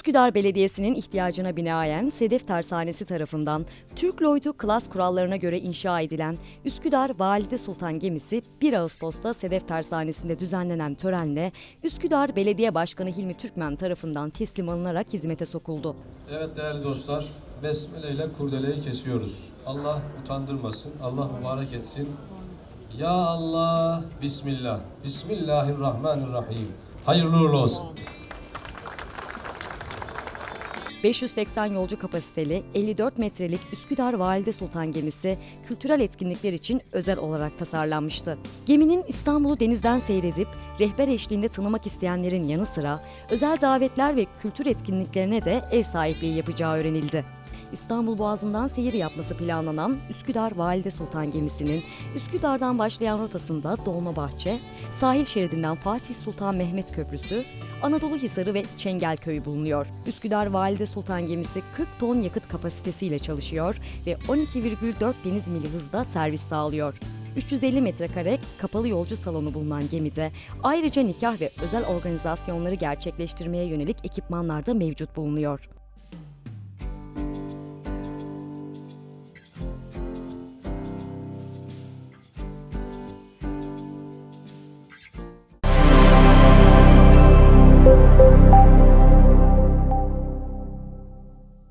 Üsküdar Belediyesi'nin ihtiyacına binaen Sedef Tersanesi tarafından Türk Lloyd'u klas kurallarına göre inşa edilen Üsküdar Valide Sultan gemisi 1 Ağustos'ta Sedef Tersanesi'nde düzenlenen törenle Üsküdar Belediye Başkanı Hilmi Türkmen tarafından teslim alınarak hizmete sokuldu. Evet değerli dostlar, besmele ile kurdeleyi kesiyoruz. Allah utandırmasın, Allah mübarek etsin. Ya Allah, Bismillah. Bismillahirrahmanirrahim. Hayırlı uğurlu olsun. 580 yolcu kapasiteli 54 metrelik Üsküdar Valide Sultan gemisi kültürel etkinlikler için özel olarak tasarlanmıştı. Geminin İstanbul'u denizden seyredip rehber eşliğinde tanımak isteyenlerin yanı sıra özel davetler ve kültür etkinliklerine de ev sahipliği yapacağı öğrenildi. İstanbul Boğazı'ndan seyir yapması planlanan Üsküdar Valide Sultan gemisinin Üsküdar'dan başlayan rotasında Dolmabahçe, sahil şeridinden Fatih Sultan Mehmet Köprüsü, Anadolu Hisarı ve Çengelköy'ü bulunuyor. Üsküdar Valide Sultan gemisi 40 ton yakıt kapasitesiyle çalışıyor ve 12,4 deniz mili hızda servis sağlıyor. 350 metrekare kapalı yolcu salonu bulunan gemide ayrıca nikah ve özel organizasyonları gerçekleştirmeye yönelik ekipmanlar da mevcut bulunuyor.